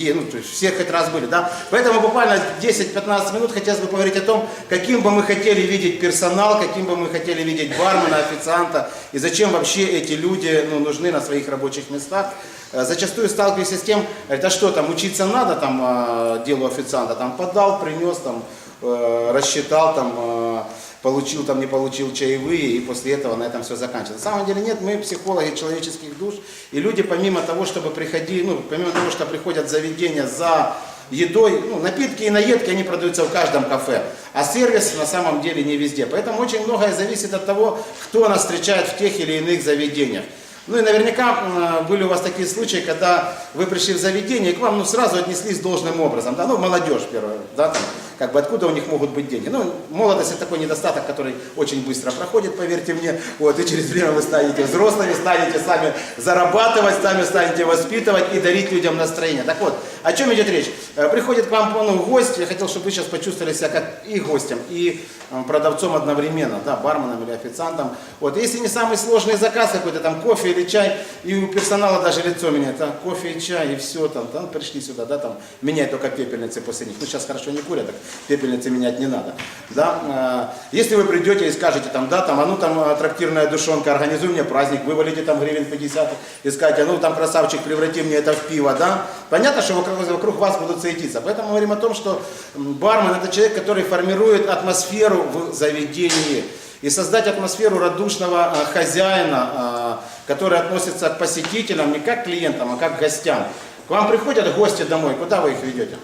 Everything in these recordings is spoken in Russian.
И, ну, то есть все хоть раз были, да. Поэтому буквально 10-15 минут хотелось бы поговорить о том, каким бы мы хотели видеть персонал, каким бы мы хотели видеть бармена, официанта, и зачем вообще эти люди ну, нужны на своих рабочих местах. Э, Зачастую сталкиваюсь с тем, это что там, учиться надо там э, делу официанта, там подал, принес, там э, рассчитал, там получил, там не получил чаевые, и после этого на этом все заканчивается. На самом деле нет, мы психологи человеческих душ, и люди помимо того, чтобы приходить, ну, помимо того, что приходят в заведение за едой, ну, напитки и наедки, они продаются в каждом кафе, а сервис на самом деле не везде. Поэтому очень многое зависит от того, кто нас встречает в тех или иных заведениях. Ну и наверняка м, были у вас такие случаи, когда вы пришли в заведение, и к вам ну, сразу отнеслись должным образом. Да? Ну, молодежь первая, да, как бы откуда у них могут быть деньги. Ну, молодость это такой недостаток, который очень быстро проходит, поверьте мне. Вот, и через время вы станете взрослыми, станете сами зарабатывать, сами станете воспитывать и дарить людям настроение. Так вот, о чем идет речь? Э, Приходит к вам ну, гость, я хотел, чтобы вы сейчас почувствовали себя как и гостем, и продавцом одновременно, да, барменом или официантом. Вот, если не самый сложный заказ какой-то, там кофе или чай, и у персонала даже лицо меняет, да, кофе и чай, и все, там, там пришли сюда, да, там, менять только пепельницы после них. Ну, сейчас хорошо не курят, так пепельницы менять не надо. Да? Э, Если вы придете и скажете, там, да, там, а ну там э, трактирная душонка, организуй мне праздник, вывалите там гривен 50 и скажете, а ну там красавчик, преврати мне это в пиво, да. Понятно, что вокруг, вокруг вас будут суетиться. Поэтому мы говорим о том, что бармен это человек, который формирует атмосферу в заведении. И создать атмосферу радушного э, хозяина, э, который относится к посетителям не как к клиентам, а как к гостям. К вам приходят гости домой, куда вы их ведете?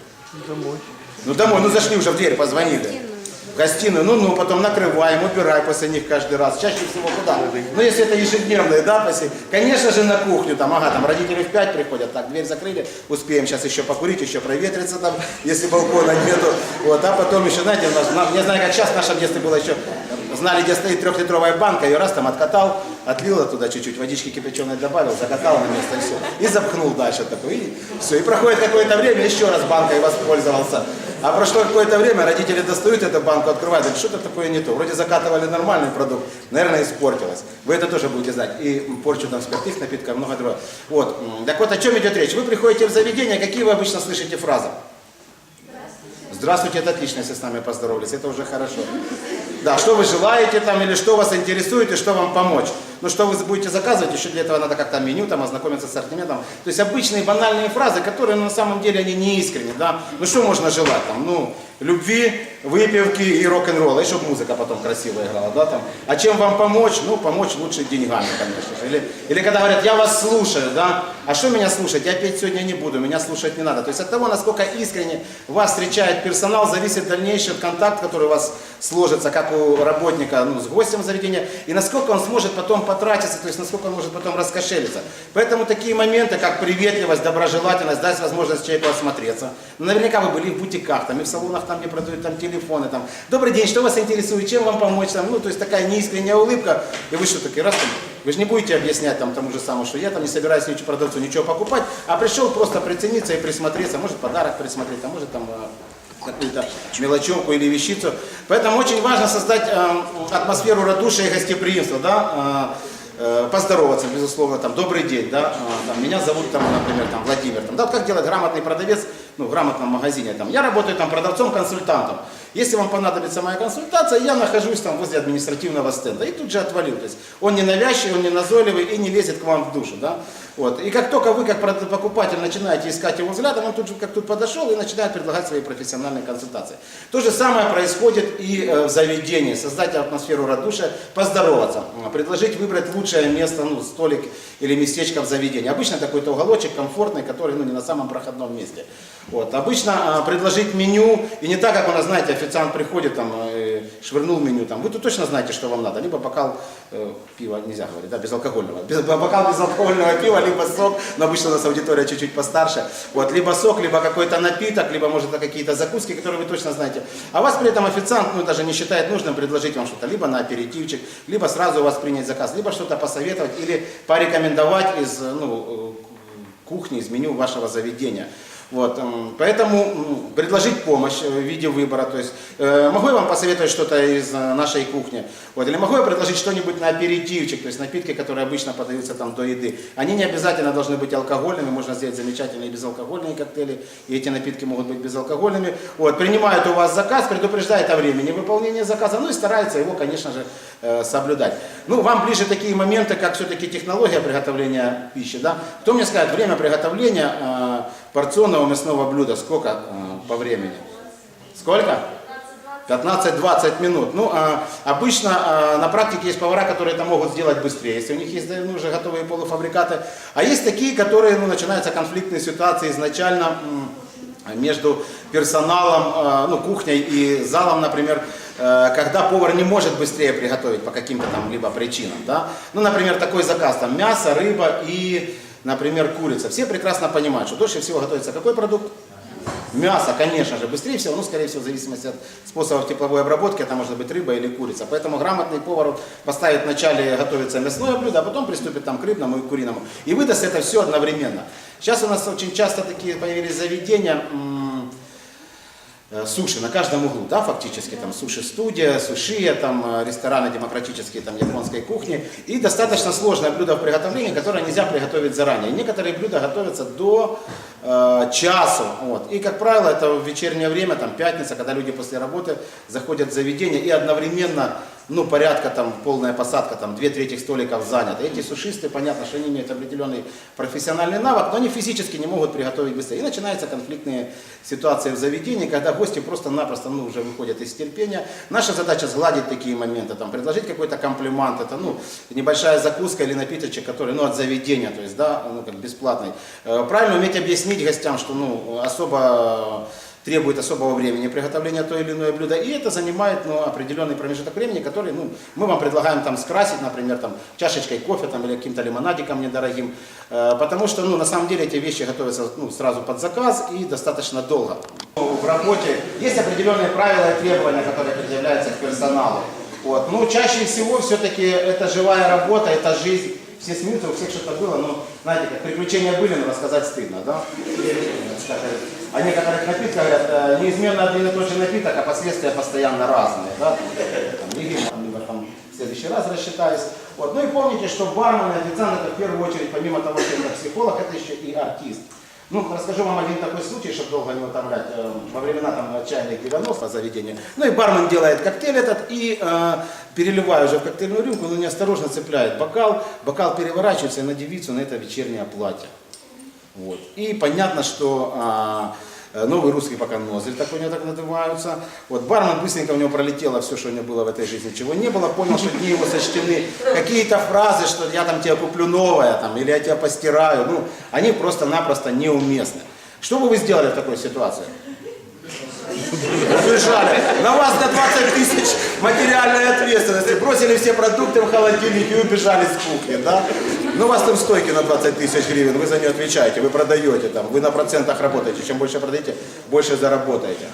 Домой. Ну домой, ну зашли уже в дверь, позвонили. Гостиную, ну, ну, потом накрываем, убираем после них каждый раз. Чаще всего куда? Ну, если это ежедневные, да, после... Конечно же, на кухню, там, ага, там родители в 5 приходят, так, дверь закрыли, успеем сейчас еще покурить, еще проветриться там, если балкона нету. Вот, а потом еще, знаете, у нас, на- я знаю, как сейчас в нашем детстве было еще, знали, где стоит трехлитровая банка, ее раз там откатал, отлил туда чуть-чуть, водички кипяченой добавил, закатал на место и все. И запхнул дальше такой, и все. И проходит какое-то время, еще раз банкой воспользовался. А прошло какое-то время, родители достают эту банку, открывают, говорят, что-то такое не то. Вроде закатывали нормальный продукт, наверное, испортилось. Вы это тоже будете знать. И порчу там спиртных напитков, много другого. Вот. Так вот, о чем идет речь? Вы приходите в заведение, какие вы обычно слышите фразы? Здравствуйте, это отлично, если с нами поздоровались, это уже хорошо. Да, что вы желаете там, или что вас интересует, и что вам помочь. Ну, что вы будете заказывать, еще для этого надо как-то меню, там, ознакомиться с ассортиментом. То есть обычные банальные фразы, которые ну, на самом деле они не искренни, да. Ну, что можно желать там, ну, любви, выпивки и рок-н-ролла, и чтобы музыка потом красиво играла, да, там. А чем вам помочь? Ну, помочь лучше деньгами, конечно же. Или, или когда говорят, я вас слушаю, да, а что меня слушать? Я петь сегодня не буду, меня слушать не надо. То есть от того, насколько искренне вас встречает персонал, зависит дальнейший контакт, который у вас сложится, как у работника ну, с гостем заведения, и насколько он сможет потом потратиться, то есть насколько он может потом раскошелиться. Поэтому такие моменты, как приветливость, доброжелательность, даст возможность человеку осмотреться. Наверняка вы были в бутиках, там, и в салонах, там, где продают там, телефоны, там, добрый день, что вас интересует, чем вам помочь, там, ну, то есть такая неискренняя улыбка, и вы что, такие, раз там, вы же не будете объяснять там тому же самому, что я там не собираюсь ничего продавцу ничего покупать, а пришел просто прицениться и присмотреться, может подарок присмотреть, а может там э, какую-то мелочевку или вещицу. Поэтому очень важно создать э, атмосферу радушия и гостеприимства, да, э, э, поздороваться, безусловно, там, добрый день, да, э, меня зовут, там, например, там, Владимир, там, да, как делать грамотный продавец, ну, в грамотном магазине, там, я работаю там продавцом-консультантом, если вам понадобится моя консультация, я нахожусь там возле административного стенда и тут же отвалю, то есть он не навязчивый, он не назойливый и не лезет к вам в душу, да, вот, и как только вы, как покупатель, начинаете искать его взглядом, он тут же как тут подошел и начинает предлагать свои профессиональные консультации. То же самое происходит и э, в заведении. Создать атмосферу радушия, поздороваться, предложить выбрать лучшее место, ну, столик или местечко в заведении. Обычно какой-то уголочек комфортный, который ну, не на самом проходном месте. Вот. Обычно а, предложить меню, и не так, как у нас, знаете, официант приходит, там, э, швырнул меню, там, вы тут точно знаете, что вам надо, либо бокал э, пива, нельзя говорить, да, безалкогольного, без, бокал безалкогольного пива, либо сок, но обычно у нас аудитория чуть-чуть постарше, вот, либо сок, либо какой-то напиток, либо, может, какие-то закуски, которые вы точно знаете. А вас при этом официант, ну, даже не считает нужным предложить вам что-то, либо на аперитивчик, либо сразу у вас принять заказ, либо что-то посоветовать или порекомендовать из, э, ну, э, кухни, из меню вашего заведения. Вот, м, поэтому предложить помощь э, в виде выбора. То есть, э, могу я вам посоветовать что-то из э, нашей кухни? Вот, или могу я предложить что-нибудь на аперитивчик, то есть напитки, которые обычно подаются там до еды. Они не обязательно должны быть алкогольными, можно сделать замечательные безалкогольные коктейли, и эти напитки могут быть безалкогольными. Вот, принимают у вас заказ, предупреждает о времени выполнения заказа, ну и старается его, конечно же, соблюдать. Ну, вам ближе такие моменты, как все-таки технология приготовления пищи, да? Кто мне скажет, время приготовления порционного мясного блюда, сколько э, по времени? Сколько? 15-20 минут. Ну, а, обычно а, на практике есть повара, которые это могут сделать быстрее, если у них есть ну, уже готовые полуфабрикаты. А есть такие, которые, ну, начинаются конфликтные ситуации изначально между персоналом, а, ну, кухней и залом, например, э, когда повар не может быстрее приготовить по каким-то там либо причинам, да. Ну, например, такой заказ, там, мясо, рыба и, например, курица. Все прекрасно понимают, что дольше всего готовится какой продукт? Мясо, конечно же, быстрее всего, ну, скорее всего, в зависимости от способов тепловой обработки, это может быть рыба или курица. Поэтому грамотный повар поставит вначале готовиться мясное блюдо, а потом приступит там, к рыбному и куриному. И выдаст это все одновременно. Сейчас у нас очень часто такие появились заведения, суши на каждом углу, да, фактически, там суши-студия, сушия, там э, рестораны демократические, там японской кухни, и достаточно сложное блюдо в приготовлении, которое нельзя приготовить заранее. Некоторые блюда готовятся до э, часу, вот. и, как правило, это в вечернее время, там, пятница, когда люди после работы заходят в заведение и одновременно, ну, порядка, там, полная посадка, там, две трети столиков заняты. Эти сушисты, понятно, что они имеют определенный профессиональный навык, но они физически не могут приготовить быстрее. И начинаются конфликтные ситуации в заведении, когда гости просто-напросто, ну, уже выходят из терпения. Наша задача сгладить такие моменты, там, предложить какой-то комплимент, это, ну, небольшая закуска или напиточек, который, ну, от заведения, то есть, да, ну, как бесплатный. Э, Правильно уметь объяснить гостям, что, ну, особо требует особого времени приготовления то или иное блюдо, и это занимает ну, определенный промежуток времени, который ну, мы вам предлагаем там скрасить, например, там, чашечкой кофе там, или каким-то лимонадиком недорогим, Э, потому что ну, на самом деле эти вещи готовятся ну, сразу под заказ и достаточно долго. В работе есть определенные правила и требования, которые предъявляются к персоналу. Вот. Но чаще всего все-таки это живая работа, это жизнь. Все смеются, у всех что-то было, но, знаете, как приключения были, но рассказать стыдно, да? О некоторых напитках говорят, э, неизменно один и тот же напиток, а последствия постоянно разные, да? Там, там, либо там в следующий раз рассчитаюсь. Вот. Ну и помните, что бармен и официант это в первую очередь, помимо того, что это психолог, это еще и артист. Ну, расскажу вам один такой случай, чтобы долго не утомлять. Э, Во времена там отчаянных 90 заведения. Ну и бармен делает коктейль этот и э, переливая уже в коктейльную рюмку, но неосторожно цепляет бокал. Бокал переворачивается на девицу на это вечернее платье. Вот. И понятно, что э, новый русский пока нозель, такой у него так называются. Вот бармен быстренько у него пролетело все, что у него было в этой жизни, чего не было, понял, что дни его сочтены. Какие-то фразы, что я там тебе куплю новое, там, или я тебя постираю, ну, они просто-напросто неуместны. Что бы вы сделали в такой ситуации? Убежали. На вас до 20 тысяч материальной ответственности. Бросили все продукты в холодильник и убежали с кухни, да? Ну, у вас там стойки на 20 тысяч гривен, вы за нее отвечаете, вы продаете там, вы на процентах работаете. Чем больше продаете, больше заработаете.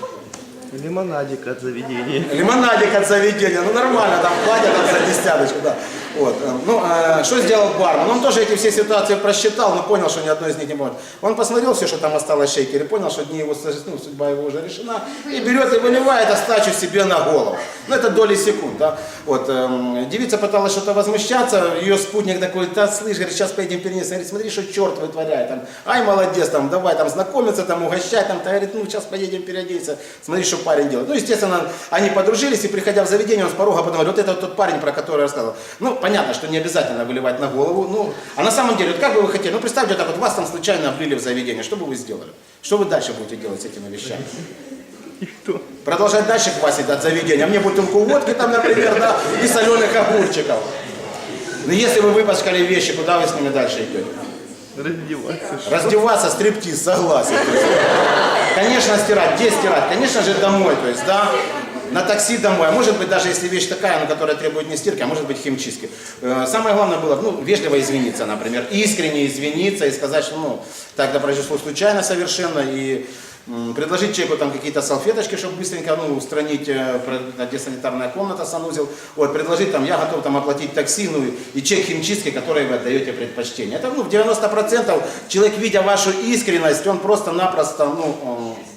Лимонадик от заведения. Лимонадик от заведения, ну нормально, там платят там, за десяточку, да. Вот. э, Ну, э, что сделал бармен? Он тоже эти все ситуации просчитал, но понял, что ни одной из них не может. Он посмотрел все, что там осталось шейкере, понял, что дни его, ну, судьба его уже решена, и берет и выливает остачу себе на голову. Ну, это доли секунд, да. Вот. эм, Девица пыталась что-то возмущаться, ее спутник такой, да, слышь, говорит, сейчас поедем перенес. Говорит, смотри, что черт вытворяет. Там, Ай, молодец, там, давай там знакомиться, там, угощать, там, Та говорит, ну, сейчас поедем переодеться, смотри, что парень делает. Ну, естественно, они подружились, и приходя в заведение, он с порога потом вот это вот тот парень, про который я рассказывал. Ну, понятно, что не обязательно выливать на голову, ну, а на самом деле, вот как бы вы хотели, ну, представьте, вот так вот вас там случайно облили в заведение, что бы вы сделали? Что вы дальше будете делать с этими вещами? Продолжать дальше квасить от заведения. Мне бутылку водки там, например, да, и соленых огурчиков. Но если вы выпачкали вещи, куда вы с ними дальше идете? Раздеваться. Раздеваться, стриптиз, согласен. Конечно, стирать. Где стирать? Конечно же, домой. То есть, да, на такси домой. А может быть, даже если вещь такая, ну, которая требует не стирки, а может быть химчистки. Э, Самое главное было, ну, вежливо извиниться, например, искренне извиниться и сказать, что, ну, так это произошло случайно совершенно, и предложить человеку там какие-то салфеточки, чтобы быстренько ну, устранить, э, где санитарная комната, санузел. Вот, предложить там, я готов там оплатить такси, ну и чек химчистки, который вы отдаете предпочтение. Это ну, в 90% человек, видя вашу искренность, он просто-напросто, ну, Э,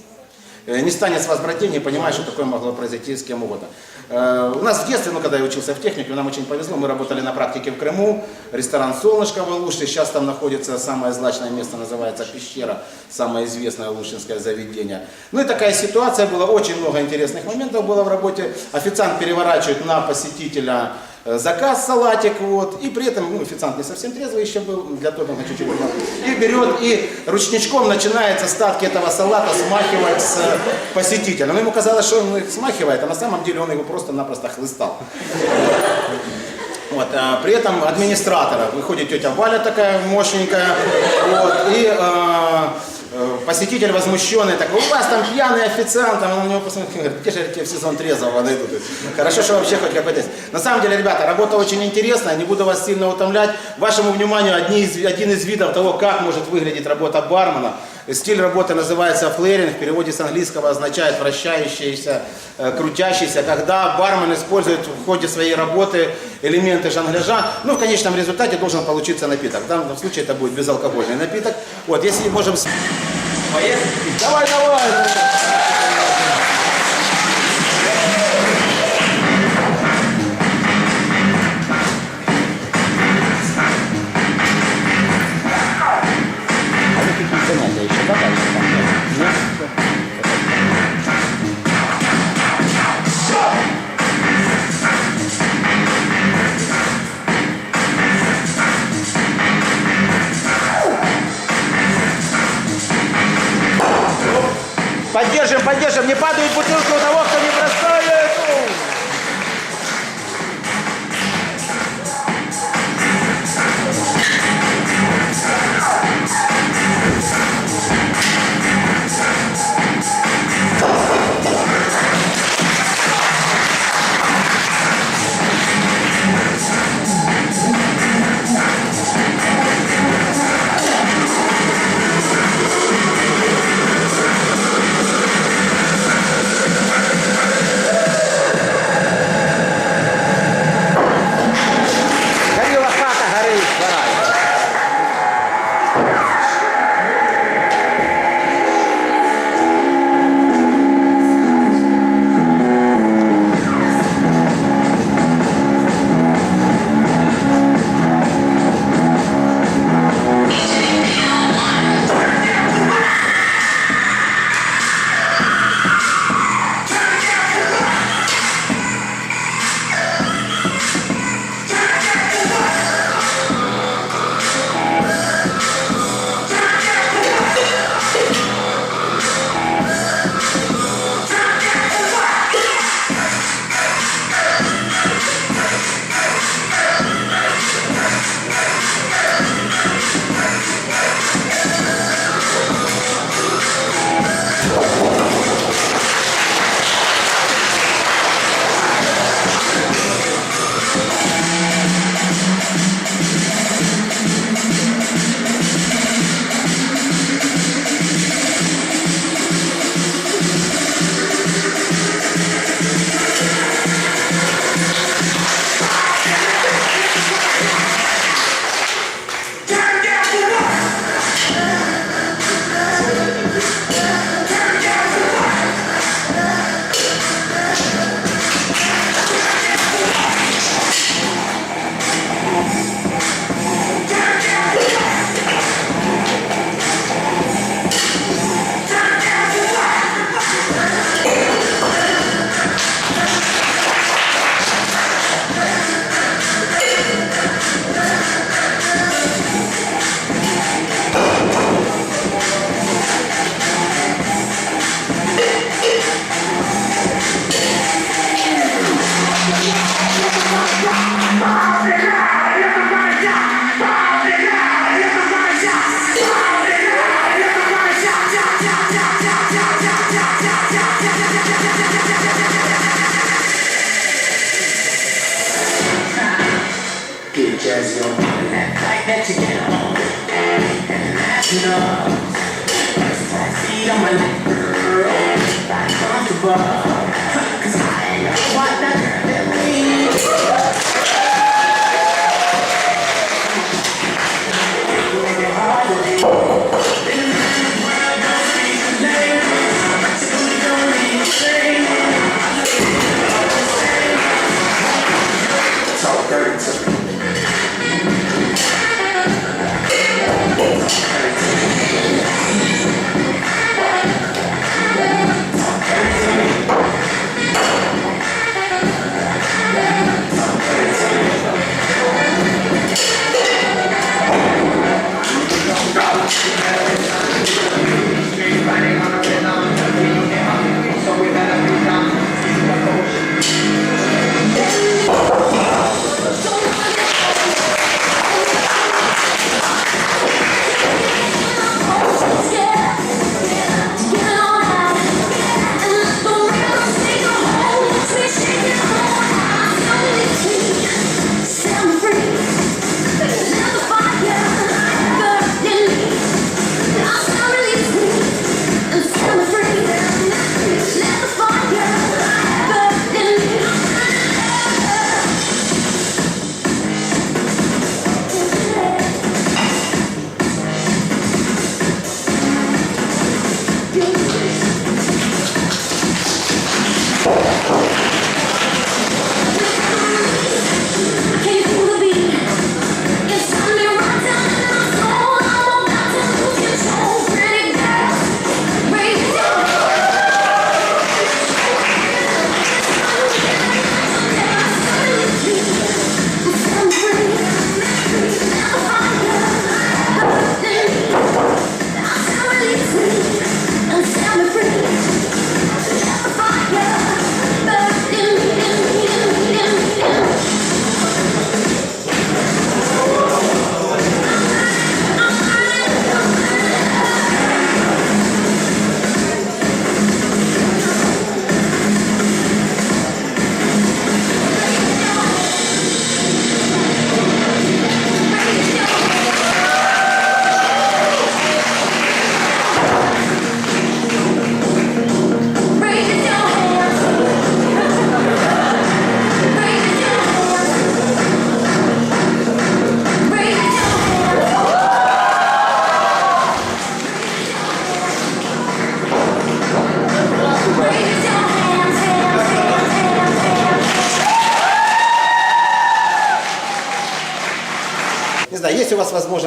не станет с вас брать деньги, понимая, что такое могло произойти с кем угодно. Э, У нас в детстве, ну, когда я учился в технике, нам очень повезло, мы работали на практике в Крыму, ресторан «Солнышко» в Алуште, сейчас там находится самое злачное место, называется «Пещера», самое известное алушинское заведение. Ну и такая ситуация была, очень много интересных моментов было в работе. Официант переворачивает на посетителя э, заказ салатик, вот, и при этом, ну, официант не совсем трезвый еще был, для топинга чуть-чуть был, и берет, и ручничком начинает остатки этого салата смахивать с э, посетителя. Но ему казалось, что он их смахивает, а на самом деле он его просто-напросто хлыстал. Вот, а, при этом администратора, выходит тетя Валя такая мощненькая, вот, и а, э, посетитель возмущенный такой, у вас там пьяный официант, а он на него посмотрел, говорит, где же тебе в сезон трезвого найдут? Хорошо, что вообще хоть какой-то есть. На самом деле, ребята, работа очень интересная, не буду вас сильно утомлять. Вашему вниманию одни из, один из видов того, как может выглядеть работа бармена. Стиль работы называется флэринг, в переводе с английского означает вращающийся, э, крутящийся, когда бармен использует в ходе своей работы элементы жонгляжа, ну, в конечном результате должен получиться напиток. В данном случае это будет безалкогольный напиток. Вот, если можем... с- Давай, давай! А Поддержим, поддержим, не падают бутылки у того, кто не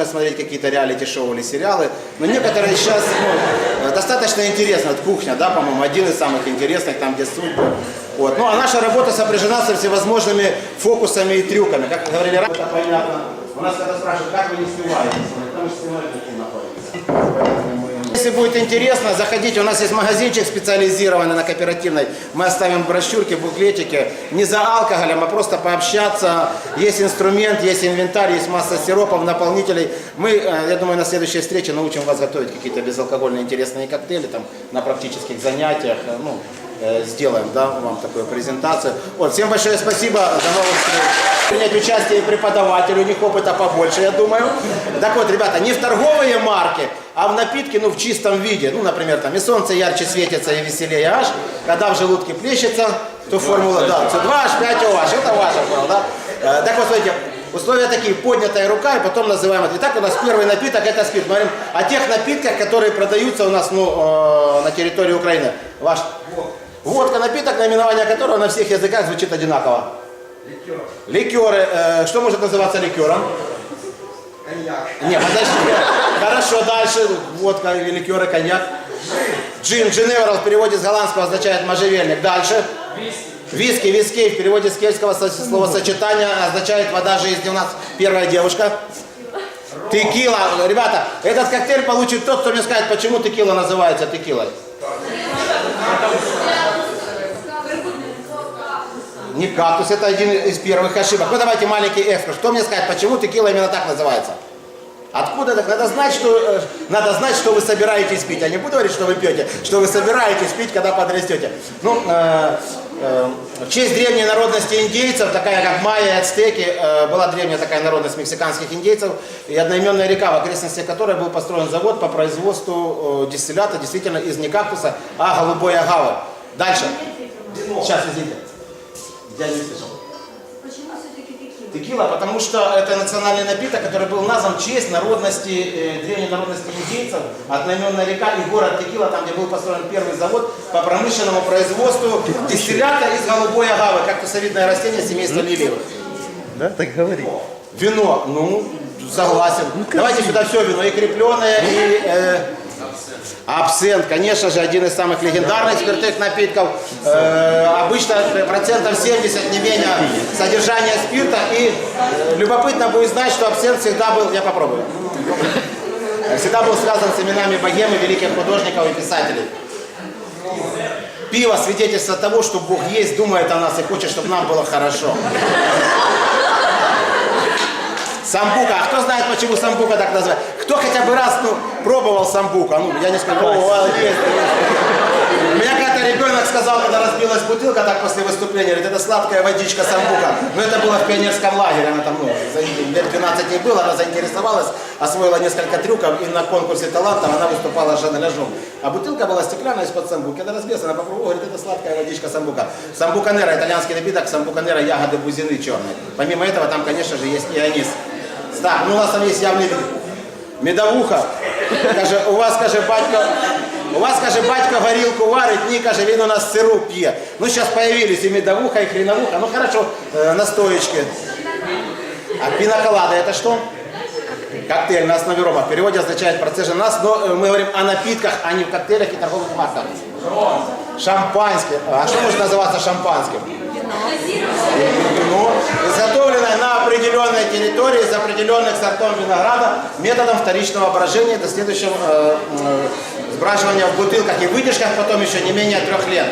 смотреть какие-то реалити-шоу или сериалы, но некоторые сейчас ну, достаточно интересно. Вот кухня, да, по-моему, один из самых интересных, там, где судьбы. Вот. Ну, а наша работа сопряжена со всевозможными фокусами и трюками. Как говорили это понятно. У нас когда спрашивают, как вы не снимаете, потому что не находится. Если будет интересно, заходите. У нас есть магазинчик специализированный на кооперативной. Мы оставим брошюрки, буклетики. Не за алкоголем, а просто пообщаться. Есть инструмент, есть инвентарь, есть масса сиропов, наполнителей. Мы, э, я думаю, на следующей встрече научим вас готовить какие-то безалкогольные интересные коктейли там, на практических занятиях. Э, Ну, э, сделаем да, вам такую презентацию. Вот, всем большое спасибо. До новых встреч. Принять участие и преподаватель, у них опыта побольше, я думаю. Так вот, ребята, не в торговые марки, а в напитки, ну, в чистом виде. Ну, например, там и солнце ярче светится, и веселее аж. Когда в желудке плещется, то формула, да, С2, H5, OH, это ваша формула, да. Э, Так вот, смотрите, условия такие, поднятая рука, и потом называем это. Итак, у нас первый напиток, это спирт. Мы говорим о тех напитках, которые продаются у нас, ну, э, на территории Украины. Ваш Водка, напиток, наименование которого на всех языках звучит одинаково. Ликеры. Э, что может называться ликером? Коньяк. Не, подожди. Хорошо, дальше. Водка, ликеры, коньяк. Джин, Джиневра в переводе с голландского означает можжевельник. Дальше. Виски, виски в переводе с кельтского со- словосочетания означает вода жизни. У нас первая девушка. Текила. Ребята, этот коктейль получит тот, кто мне скажет, почему текила называется текилой. Не кактус, это один из первых ошибок. Ну давайте маленький экскурс. Кто мне скажет, почему текила именно так называется? Откуда так? Надо знать, что, э, надо знать, что вы собираетесь пить. Я не буду говорить, что вы пьете, что вы собираетесь пить, когда подрастете. Ну, э, э, в честь древней народности индейцев, такая как майя и ацтеки, э, была древняя такая народность мексиканских индейцев, и одноименная река, в окрестностях которой был построен завод по производству э, дистиллята, действительно из не кактуса, а голубой агавы. Дальше. Сейчас, извините. Я не слышал. Текила? Потому что это национальный напиток, который был назван в честь народности, э, древней народности индейцев, одноименная река и город Текила, там, где был построен первый завод по промышленному производству дистиллята из голубой агавы, как тусовидное растение семейства лилиевых. Да, так говори. Вино, ну, согласен. Давайте сюда все вино, и крепленое, и э, абсент, конечно же, один из самых легендарных спиртных напитков. Э, обычно процентов 70 не менее содержания спирта. И э, любопытно будет знать, что абсент всегда был, я попробую, всегда был связан с именами богемы, великих художников и писателей. Пиво свидетельство того, что Бог есть, думает о нас и хочет, чтобы нам было хорошо. Самбука. А кто знает, почему самбука так называют? Кто хотя бы раз ну, пробовал самбука? Ну, я не скажу. О, меня когда-то ребенок сказал, когда разбилась бутылка так после выступления, говорит, это сладкая водичка самбука. Но это было в пионерском лагере, она там, ну, лет 12 ей было, она заинтересовалась, освоила несколько трюков, и на конкурсе талантов она выступала с Жанеляжом. А бутылка была стеклянная из-под самбуки. Когда разбилась, она попробовала, говорит, это сладкая водичка самбука. Самбука нера, итальянский напиток, самбука нера, ягоды бузины черные. Помимо этого, там, конечно же, есть и анис. Так, ну у нас там есть явный вид. Медовуха. Каже, у вас, каже, батько, у вас, каже, батько горілку варить, ні, каже, він у нас сиру п'є. Ну, сейчас появились и медовуха, и хреновуха. Ну, хорошо, э, настоечки. А пиноколада это что? Коктейль на основе рома. В переводе означает процежен нас, но э, мы говорим о напитках, а не в коктейлях и торговых марках. Шампанское. А что может называться шампанским? Вино, изготовленное на определенной территории из определенных сортов винограда методом вторичного брожения до следующего э, э, сбраживания в бутылках и выдержках потом еще не менее трех лет.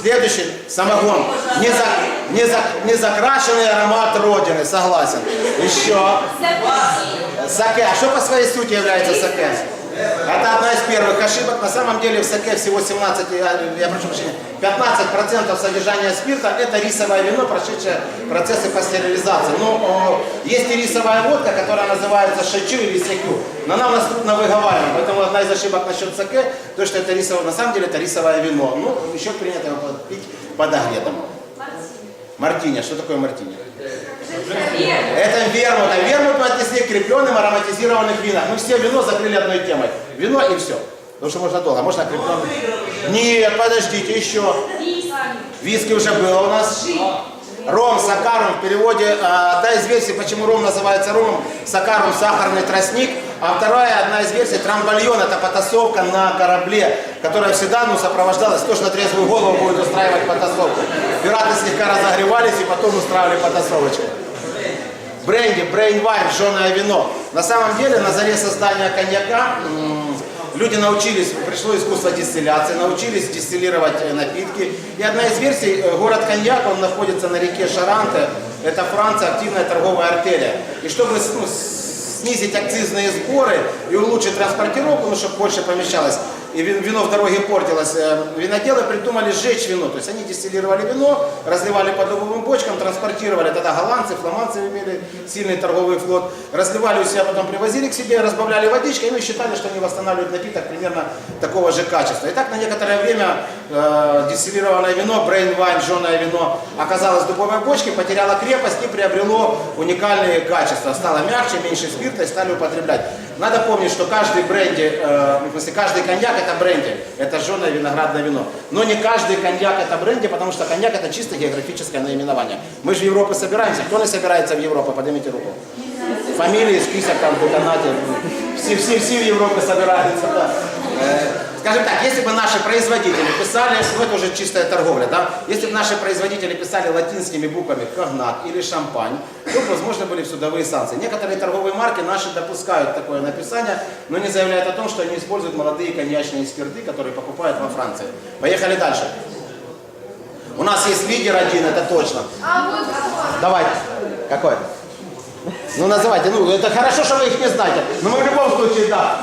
Следующий самогон. Не, за, не, за, не закрашенный аромат Родины, согласен. Еще. Саке. А что по своей сути является саке? Это одна из первых ошибок. На самом деле в саке всего 17, я, я прошу прощения, 15% содержания спирта это рисовое вино, прошедшее процессы пастеризации. Но о, есть и рисовая водка, которая называется шачу или секю. Но она у нас трудно выговариваем. Поэтому одна из ошибок насчет саке, то что это рисовое, на самом деле это рисовое вино. Ну, еще принято его пить подогретым. Мартини. А Что такое мартини? Это вермут. А вермут мы отнесли к крепленным ароматизированных винах. Мы все вино закрыли одной темой. Вино и все. Потому что можно долго. А Можно крепленным. Нет, подождите, еще. Виски уже было у нас. Ром, сакарум, в переводе, э, одна из версий, почему ром называется ромом, сакарум, сахарный тростник, а вторая, одна из версий, трамбальон, это потасовка на корабле, которая всегда ну, сопровождалась, кто ж на трезвую голову будет устраивать потасовку. Пираты слегка разогревались и потом устраивали потасовочку. Бренди, брейнвайн, жженое вино. На самом деле, на заре создания коньяка люди научились, пришло искусство дистилляции, научились дистиллировать э, напитки. И одна из версий, э, город Коньяк, он находится на реке Шаранте, это Франция, активная торговая артелия. И чтобы ну, снизить акцизные сборы и улучшить транспортировку, ну, чтобы больше помещалось, и вин- вино в дороге портилось, э, виноделы придумали сжечь вино. То есть они дистиллировали вино, разливали по дубовым бочкам, транспортировали. Тогда голландцы, фламандцы имели сильный торговый флот. Разливали у себя, потом привозили к себе, разбавляли водичкой, и считали, что они восстанавливают напиток примерно такого же качества. И так на некоторое время э, дистиллированное вино, брейн вайн, жженое вино, оказалось в дубовой бочке, потеряло крепость и приобрело уникальные качества. Стало мягче, меньше спирта и стали употреблять. Надо помнить, что каждый бренди, э, в смысле, каждый коньяк это бренди, это жженое виноградное вино. Но не каждый коньяк это бренди, потому что коньяк это чисто географическое наименование. Мы же в Европу собираемся. Кто не собирается в Европу? Поднимите руку. Фамилии, список там, бутонате. Все, все, все в Европе собираются. Да. Скажем так, если бы наши производители писали, ну это уже чистая торговля, да, если бы наши производители писали латинскими буквами «когнат» или «шампань», то, возможно, были судовые санкции. Некоторые торговые марки наши допускают такое написание, но не заявляют о том, что они используют молодые коньячные спирты, которые покупают во Франции. Поехали дальше. У нас есть лидер один, это точно. Давайте. Какой? Ну называйте, ну это хорошо, что вы их не знаете, но мы в любом случае, да.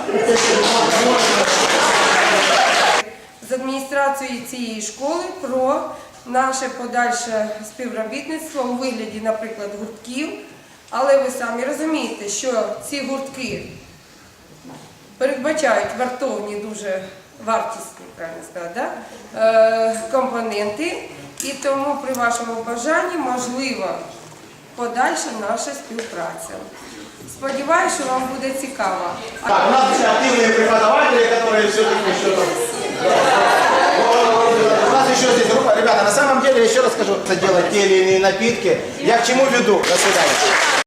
З адміністрацією цієї школи про наше подальше співробітництво у вигляді, наприклад, гуртків. Але ви самі розумієте, що ці гуртки передбачають вартовні дуже вартісні, правильно сказати, да? е, компоненти. І тому при вашому бажанні можлива подальша наша співпраця. Сподіваюся, що вам буде цікаво. Так, у нас активные преподаватели, которые все-таки что-то... У нас еще здесь группа. Ребята, на самом деле, еще раз скажу, это делать те или иные напитки. Я к чему веду? До свидания.